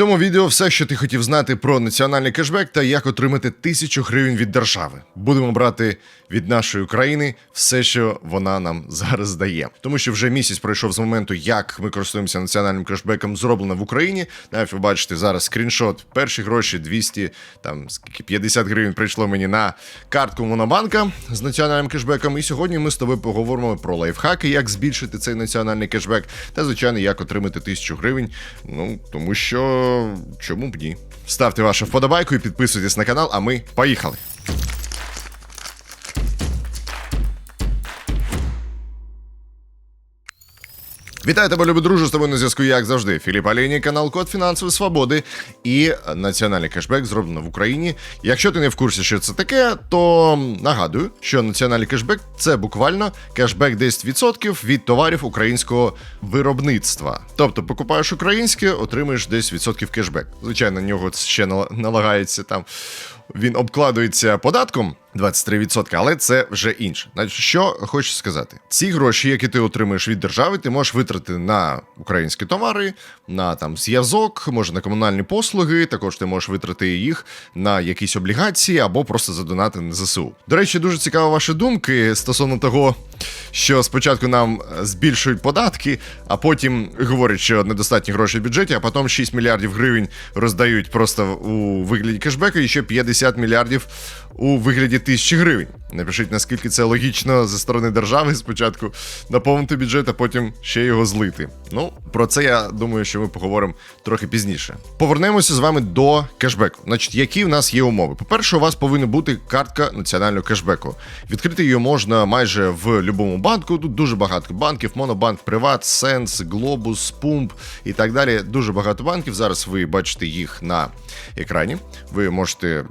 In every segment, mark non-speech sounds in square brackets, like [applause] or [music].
цьому відео все, що ти хотів знати про національний кешбек та як отримати тисячу гривень від держави. Будемо брати від нашої країни все, що вона нам зараз дає. Тому що вже місяць пройшов з моменту, як ми користуємося національним кешбеком, зроблено в Україні. Навіть ви бачите зараз скріншот. Перші гроші 200, там скільки 50 гривень прийшло мені на картку Монобанка з національним кешбеком. І сьогодні ми з тобою поговоримо про лайфхаки, як збільшити цей національний кешбек, та звичайно, як отримати тисячу гривень. Ну тому що чому б ні? Ставте вашу вподобайку і підписуйтесь на канал, а ми поїхали. Вітаю тебе, любі друже, з тобою на зв'язку, як завжди. Філіп Алєні, канал Код фінансової свободи і національний кешбек зроблено в Україні. Якщо ти не в курсі, що це таке, то нагадую, що національний кешбек це буквально кешбек 10% від товарів українського виробництва. Тобто, покупаєш українське, отримуєш 10% кешбек. Звичайно, на нього ще налагається там. Він обкладується податком 23%, але це вже інше. Що хочу сказати: ці гроші, які ти отримуєш від держави, ти можеш витратити на українські товари, на там зв'язок, може на комунальні послуги. Також ти можеш витратити їх на якісь облігації або просто задонати на ЗСУ. До речі, дуже цікаво ваші думки стосовно того, що спочатку нам е, збільшують податки, а потім говорять, що недостатні гроші в бюджеті, а потім 6 мільярдів гривень роздають просто у вигляді кешбеку і ще 50 мільярдів у вигляді тисячі гривень. Напишіть, наскільки це логічно зі сторони держави спочатку наповнити бюджет, а потім ще його злити. Ну, про це я думаю, що ми поговоримо трохи пізніше. Повернемося з вами до кешбеку. Значить, які в нас є умови? По-перше, у вас повинна бути картка національного кешбеку. Відкрити її можна майже в будь-якому банку. Тут дуже багато банків: Монобанк, Приват, Сенс, Глобус, Пумп і так далі. Дуже багато банків. Зараз ви бачите їх на екрані. Ви можете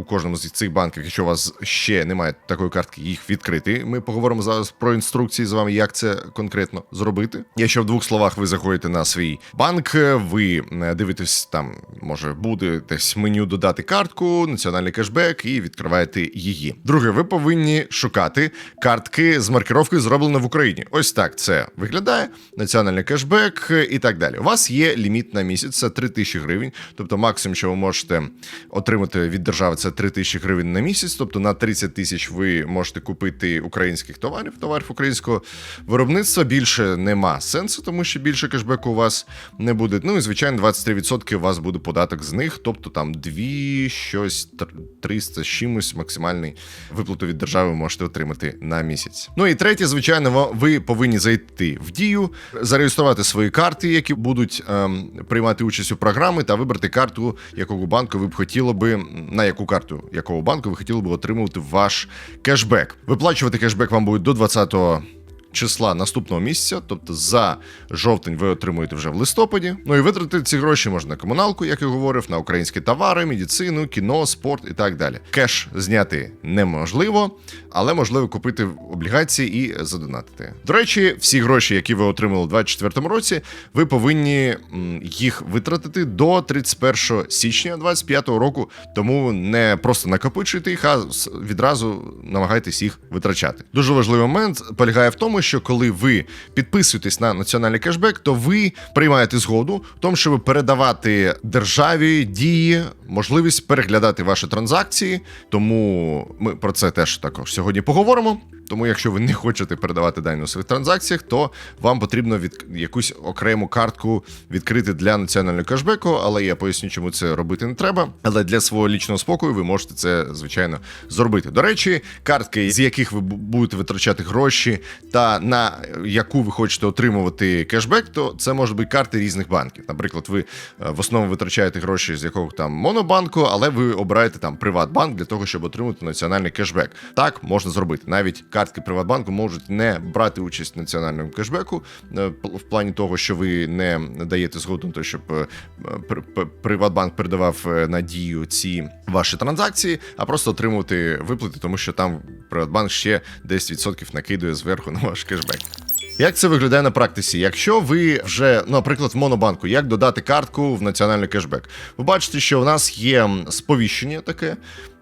у кожному з цих банків, якщо у вас ще немає такої картки, їх відкрити. Ми поговоримо зараз про інструкції з вами, як це конкретно зробити. Якщо в двох словах ви заходите на свій банк, ви е, дивитесь там, може буде десь меню додати картку, національний кешбек і відкриваєте її. Друге, ви повинні шукати картки з маркировкою зроблено в Україні. Ось так це виглядає. Національний кешбек і так далі. У вас є ліміт на місяць, це 3 тисячі гривень. Тобто максимум, що ви можете отримати від держави, це 3 тисячі гривень на місяць. Тобто на 30 тисяч ви можете купити українських товарів, товарів українського виробництва. Більше нема сенсу, тому що більше кешбеку у вас не буде. Ну і звичайно, 23% у вас буде податок з них, тобто там 2, щось 300 з чимось максимальний виплату від держави ви можете отримати на місяць. Ну і третє, звичайно, ви повинні зайти в дію, зареєструвати свої карти, які будуть ем, приймати участь у програмі, та вибрати карту, якого банку ви б хотіли би, на яку карту якого банку ви хотіли б отримувати ваш кешбек. Виплачувати кешбек вам буде до 20 числа наступного місяця, тобто за жовтень ви отримуєте вже в листопаді. Ну і витратити ці гроші можна на комуналку, як я говорив, на українські товари, медицину, кіно, спорт і так далі. Кеш зняти неможливо, але можливо купити облігації і задонатити. До речі, всі гроші, які ви отримали у 2024 році, ви повинні їх витратити до 31 січня 2025 року. Тому не просто накопичуйте їх, а відразу намагайтесь їх витрачати. Дуже важливий момент полягає в тому, що коли ви підписуєтесь на національний кешбек, то ви приймаєте згоду в тому, щоб передавати державі дії, можливість переглядати ваші транзакції. Тому ми про це теж також сьогодні поговоримо. Тому, якщо ви не хочете передавати дані у своїх транзакціях, то вам потрібно від якусь окрему картку відкрити для національного кешбеку, але я поясню, чому це робити не треба. Але для свого лічного спокою ви можете це звичайно зробити. До речі, картки, з яких ви будете витрачати гроші, та на яку ви хочете отримувати кешбек, то це можуть бути карти різних банків. Наприклад, ви е, в основному витрачаєте гроші з якого там монобанку, але ви обираєте там Приватбанк для того, щоб отримати національний кешбек. Так можна зробити. Навіть картки Приватбанку можуть не брати участь в національному кешбеку е, в плані того, що ви не даєте згоду на те, щоб е, Пр- Пр- Приватбанк передавав е, на дію ці ваші транзакції, а просто отримувати виплати, тому що там Приватбанк ще 10% накидує зверху на ваш кешбек. Як це виглядає на практиці? Якщо ви вже, ну, наприклад, в монобанку, як додати картку в національний кешбек? Ви бачите, що в нас є сповіщення таке.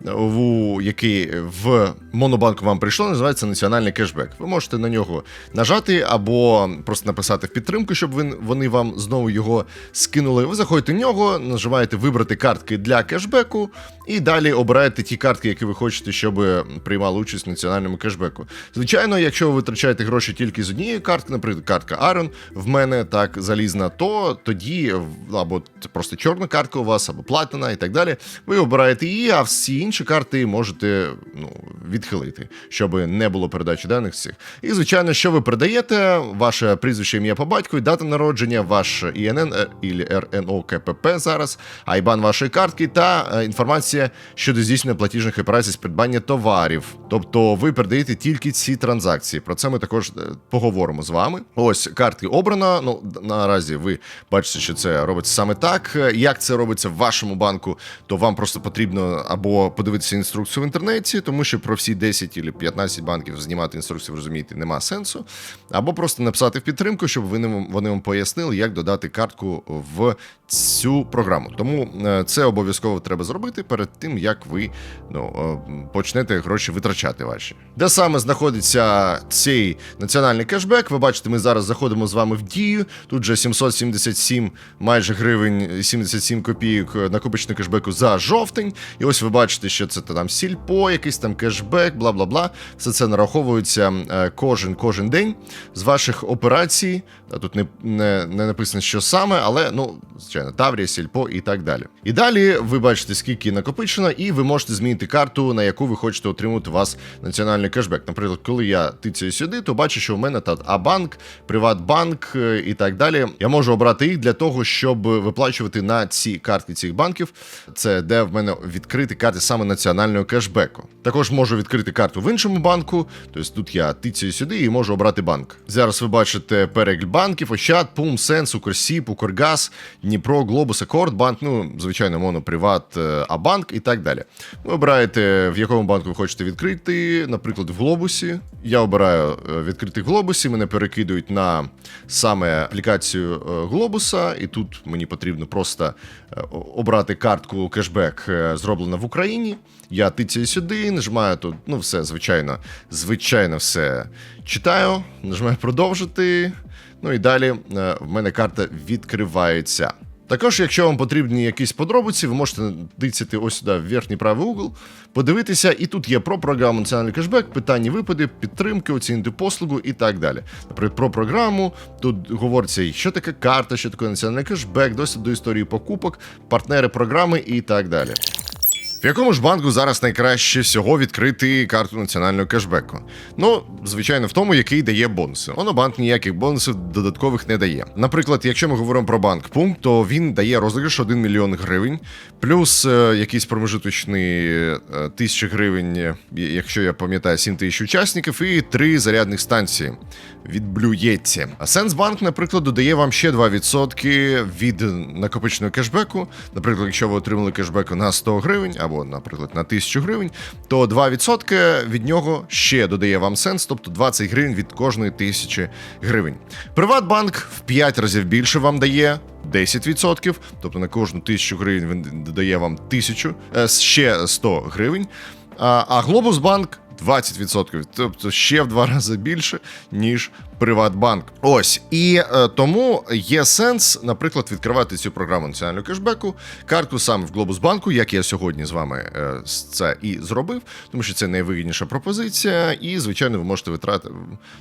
В який в Монобанку вам прийшло, називається національний кешбек. Ви можете на нього нажати або просто написати в підтримку, щоб ви- вони вам знову його скинули. Ви заходите в нього, нажимаєте вибрати картки для кешбеку, і далі обираєте ті картки, які ви хочете, щоб приймали участь в національному кешбеку. Звичайно, якщо ви витрачаєте гроші тільки з однієї картки, наприклад, картка Iron в мене так залізна, то тоді або це просто чорна картка у вас, або платина і так далі. Ви обираєте її, а всі інші карти можете ну, відхилити, щоб не було передачі даних з цих. І звичайно, що ви передаєте, ваше прізвище, ім'я по батьку, дата народження, ваш ІНН е, і РНО КПП зараз, айбан вашої картки та е, інформація щодо здійснення платіжних операцій з придбання товарів. Тобто ви передаєте тільки ці транзакції. Про це ми також е, поговоримо з вами. Ось картки обрано. Ну наразі ви бачите, що це робиться саме так. Е, Як це робиться в вашому банку, то вам просто потрібно або подивитися інструкцію в інтернеті, тому що про всі 10 чи 15 банків знімати інструкцію, розумієте, нема сенсу. Або просто написати в підтримку, щоб вони вам пояснили, як додати картку в цю програму. Тому е, це обов'язково треба зробити перед тим, як ви ну, е, почнете гроші витрачати ваші. Де саме знаходиться цей національний кешбек? Ви бачите, ми зараз заходимо з вами в дію. Тут же 777 майже гривень 77 копійок накопичного кешбеку за жовтень. І ось ви бачите, що це там сільпо, якийсь там кешбек, бла бла бла. Все це нараховується е, кожен кожен день з ваших операцій. Тут не, не, не написано, що саме, але ну, звичайно, Таврія, Сільпо і так далі. І далі ви бачите, скільки накопичено, і ви можете змінити карту, на яку ви хочете отримати у вас національний кешбек. Наприклад, коли я тицяю сюди, то бачу, що в мене тут Абанк, Приватбанк е, і так далі. Я можу обрати їх для того, щоб виплачувати на ці картки цих банків. Це де в мене відкрити карти саме національного кешбеку. Також можу відкрити карту в іншому банку. Тобто тут я тицяю сюди і можу обрати банк. Зараз ви бачите перегляд банків: Ощад, Пум, Сенс, Укрсіб, Укргаз, Дніпро, Глобус, Акордбанк, ну, звичайно, Моноприват, е, Абанк і так далі. Ви обираєте, в якому банку ви хочете відкрити, наприклад, в Глобусі. Я обираю е, відкрити Глобусі, мене перекидують на саме аплікацію е, Глобуса, і тут мені потрібно просто обрати картку кешбек, зроблена в Україні. Я тицяю сюди, нажимаю тут, ну все, звичайно, звичайно, все читаю, нажимаю продовжити. Ну і далі е, в мене карта відкривається. Також, якщо вам потрібні якісь подробиці, ви можете тицяти ось сюди в верхній правий угол, подивитися, і тут є про програму національний кешбек, питання випади, підтримки, оцінити послугу і так далі. Наприклад, про програму тут говориться, що таке карта, що таке національний кешбек, досвід до історії покупок, партнери програми і так далі. В якому ж банку зараз найкраще всього відкрити карту національного кешбеку? Ну, звичайно, в тому, який дає бонуси. Монобанк ніяких бонусів додаткових не дає. Наприклад, якщо ми говоримо про банк пункт, то він дає розіграш 1 мільйон гривень, плюс е, якийсь промежуточний е, тисячі гривень, е, якщо я пам'ятаю, 7 тисяч учасників, і 3 зарядних станції від Блюєтті. А Сенсбанк, наприклад, додає вам ще 2% від накопиченого кешбеку. Наприклад, якщо ви отримали кешбеку на 100 гривень або, наприклад, на 1000 гривень, то 2% від нього ще додає вам сенс, тобто 20 гривень від кожної тисячі гривень. Приватбанк в 5 разів більше вам дає. 10%, тобто на кожну тисячу гривень він додає вам тисячу, е, ще 100 гривень. А, а Глобусбанк 20%, тобто ще в два рази більше, ніж Приватбанк. Ось і е, тому є сенс, наприклад, відкривати цю програму національного кешбеку, картку саме в Глобусбанку, як я сьогодні з вами е, це і зробив, тому що це найвигідніша пропозиція, і звичайно, ви можете витратити.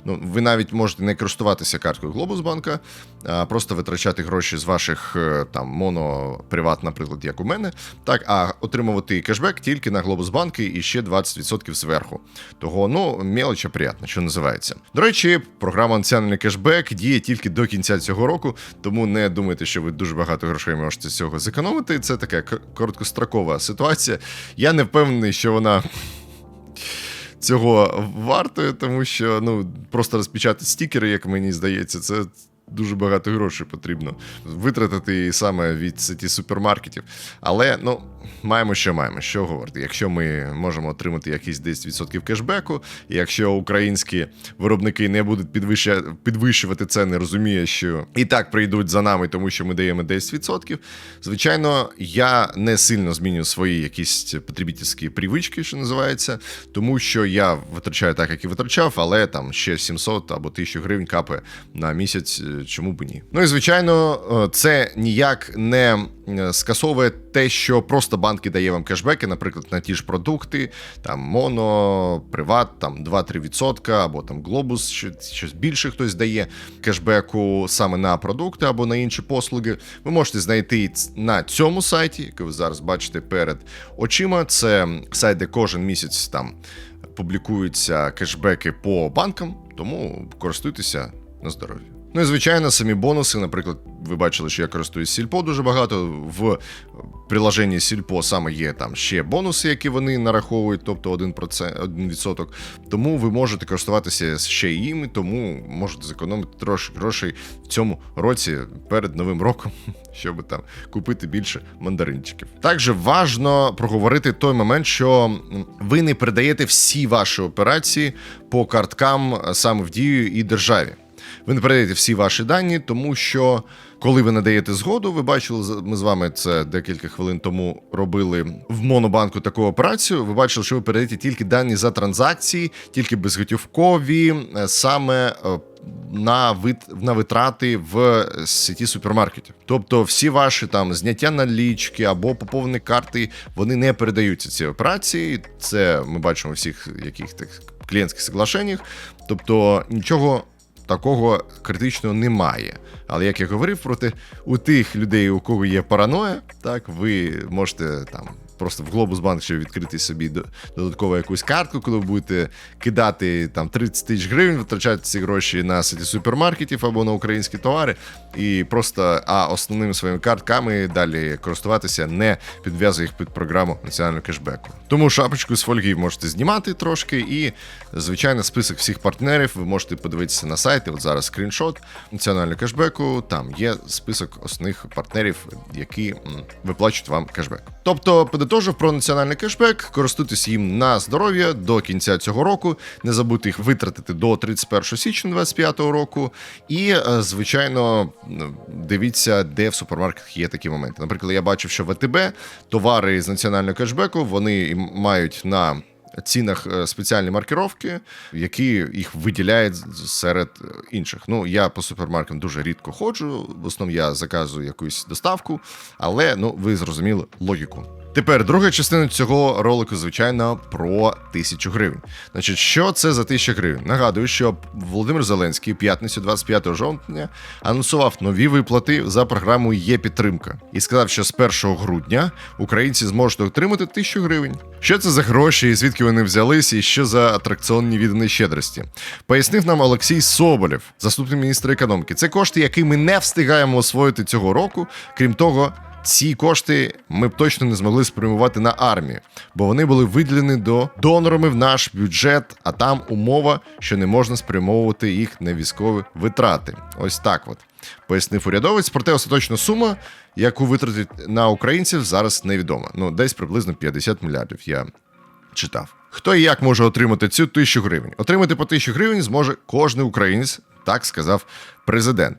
Ну, ви навіть можете не користуватися карткою Глобусбанка, а просто витрачати гроші з ваших е, там моноприват, наприклад, як у мене, так, а отримувати кешбек тільки на Глобусбанки і ще 20% зверху. Того, ну, мелоча приятно, що називається. До речі, програма національний кешбек діє тільки до кінця цього року, тому не думайте, що ви дуже багато грошей можете з цього зекономити. Це така короткострокова ситуація. Я не впевнений, що вона. Цього вартою, тому що ну просто розпечатати стікери, як мені здається, це дуже багато грошей потрібно витратити саме від сеті супермаркетів. Але ну, маємо, що маємо. Що говорити? Якщо ми можемо отримати якісь 10% кешбеку, і якщо українські виробники не будуть підвищувати ціни, розуміє, що і так прийдуть за нами, тому що ми даємо 10%. Звичайно, я не сильно зміню свої якісь потребітельські привички, що називається, тому що я витрачаю так, як і витрачав, але там ще 700 або 1000 гривень капає на місяць, е, чому б ні. Ну і звичайно, е, це ніяк не скасовує те, що просто банки дає вам кешбеки, наприклад, на ті ж продукти, там моно, приват, там 2-3% або там глобус, що- щось більше хтось дає кешбеку саме на продукти або на інші послуги. Ви можете знайти на цьому сайті, який ви зараз бачите перед очима. Це сайт, де кожен місяць там публікуються кешбеки по банкам, тому користуйтеся на здоров'я. Ну і звичайно, самі бонуси. Наприклад, ви бачили, що я користуюсь Сільпо дуже багато. В приложенні Сільпо саме є там ще бонуси, які вони нараховують, тобто 1%, 1%. Тому ви можете користуватися ще їм, тому можете зекономити трошки грошей в цьому році перед новим роком, [laughs] щоб там купити більше мандаринчиків. Також важно проговорити той момент, що ви не передаєте всі ваші операції по карткам саме в дію і державі. Ви не передаєте всі ваші дані, тому що коли ви надаєте згоду, ви бачили, ми з вами це декілька хвилин тому робили в монобанку таку операцію. Ви бачили, що ви передаєте тільки дані за транзакції, тільки безготівкові, е, саме е, на вит на витрати в сеті супермаркетів. Тобто, всі ваші там зняття налічки або поповнені карти, вони не передаються ці операції. Це ми бачимо всіх яких так клієнтських соглашеннях. Тобто нічого такого критичного немає. Але як я говорив проти у тих людей, у кого є параноя, так ви можете там. Просто в Глобусбанк ще відкрити собі до- додатково якусь картку, коли ви будете кидати там 30 тисяч гривень, витрачати ці гроші на сеті супермаркетів або на українські товари, і просто а основними своїми картками далі користуватися, не підв'язує їх під програму національного кешбеку. Тому шапочку з фольги можете знімати трошки, і звичайно, список всіх партнерів ви можете подивитися на сайті. От зараз скріншот національного кешбеку. Там є список основних партнерів, які виплачують вам кешбек. Тобто, подитожив про національний кешбек, користуйтесь їм на здоров'я до кінця цього року. Не забудьте їх витратити до 31 січня 2025 року. І, е, звичайно, дивіться, де в супермаркетах є такі моменти. Наприклад, я бачив, що в АТБ товари з національного кешбеку вони мають на цінах е, спеціальні маркировки, які їх виділяють серед е, інших. Ну, я по супермаркетам дуже рідко ходжу. В основному я заказую якусь доставку, але ну ви зрозуміли логіку. Тепер друга частина цього ролику, звичайно, про тисячу гривень. Значить, що це за тисяча гривень? Нагадую, що Володимир Зеленський п'ятницю, 25 жовтня, анонсував нові виплати за програмою Є підтримка і сказав, що з 1 грудня українці зможуть отримати тисячу гривень. Що це за гроші, і звідки вони взялись, і що за атракціонні віддані щедрості? Пояснив нам Олексій Соболєв, заступник міністра економіки. Це кошти, які ми не встигаємо освоїти цього року. Крім того, ці кошти ми б точно не змогли спрямувати на армію, бо вони були виділені до донорами в наш бюджет, а там умова, що не можна спрямовувати їх на військові витрати. Ось так от. Пояснив урядовець, проте остаточна сума, яку витратять на українців, зараз невідома. Ну, десь приблизно 50 мільярдів. Я читав. Хто і як може отримати цю тисячу гривень? Отримати по тисячу гривень зможе кожен українець, так сказав президент.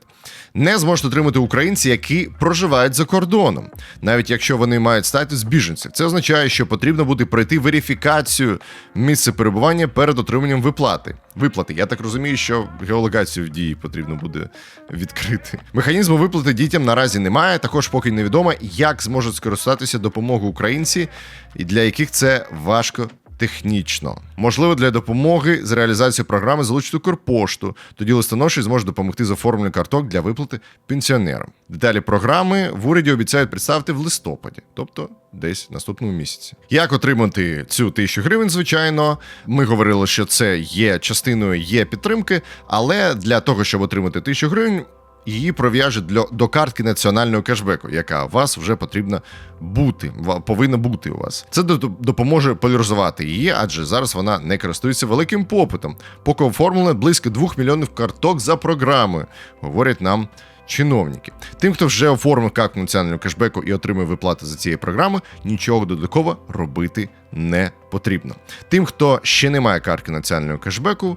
Не зможуть отримати українці, які проживають за кордоном, навіть якщо вони мають статус біженців. Це означає, що потрібно буде пройти верифікацію місця перебування перед отриманням виплати. Виплати. Я так розумію, що геолокацію в дії потрібно буде відкрити. Механізму виплати дітям наразі немає. Також поки невідомо, як зможуть скористатися допомогою українці, і для яких це важко технічно. Можливо, для допомоги з реалізацією програми залучити Укрпошту. Тоді листоноші зможе допомогти з оформленням карток для виплати пенсіонерам. Деталі програми в уряді обіцяють представити в листопаді, тобто десь в наступному місяці. Як отримати цю тисячу гривень? Звичайно, ми говорили, що це є частиною є підтримки, але для того, щоб отримати тисячу гривень. Її пров'яже для до картки національного кешбеку, яка у вас вже потрібна бути, повинна бути у вас. Це допоможе поляризувати її, адже зараз вона не користується великим попитом. Поки оформлено близько 2 мільйонів карток за програмою, говорять нам. Чиновники, тим, хто вже оформив картку національного кешбеку і отримує виплати за цією програмою, нічого додатково робити не потрібно. Тим, хто ще не має картки національного кешбеку,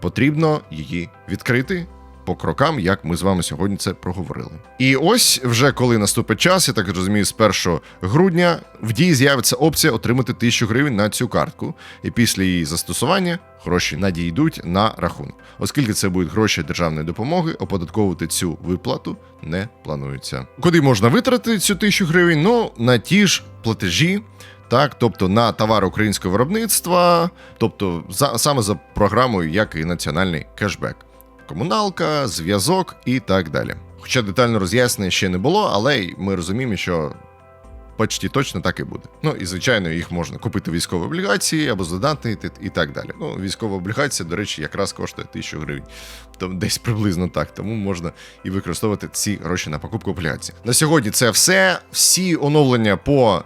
потрібно її відкрити по крокам, як ми з вами сьогодні це проговорили. І ось вже коли наступить час, я так розумію, з 1 грудня в дії з'явиться опція отримати 1000 гривень на цю картку, і після її застосування гроші надійдуть на рахунок. Оскільки це будуть гроші державної допомоги, оподатковувати цю виплату не планується. Куди можна витратити цю 1000 гривень? Ну на ті ж платежі. Так, тобто на товари українського виробництва, тобто за, саме за програмою, як і національний кешбек, комуналка, зв'язок і так далі. Хоча детально роз'яснення ще не було, але ми розуміємо, що почти точно так і буде. Ну і звичайно, їх можна купити військові облігації або задати і так далі. Ну, військова облігація, до речі, якраз коштує 1000 гривень. Тобто десь приблизно так. Тому можна і використовувати ці гроші на покупку облігацій. На сьогодні це все. Всі оновлення по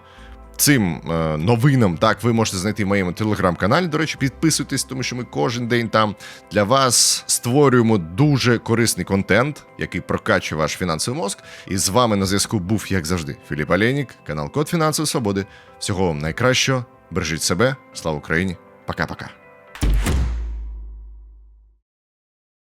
цим е, новинам так ви можете знайти в моєму телеграм-каналі. До речі, підписуйтесь, тому що ми кожен день там для вас створюємо дуже корисний контент, який прокачує ваш фінансовий мозк. І з вами на зв'язку був, як завжди, Філіп Алєнік, канал Код фінансової свободи. Всього вам найкращого. Бережіть себе. Слава Україні! Пока-пока.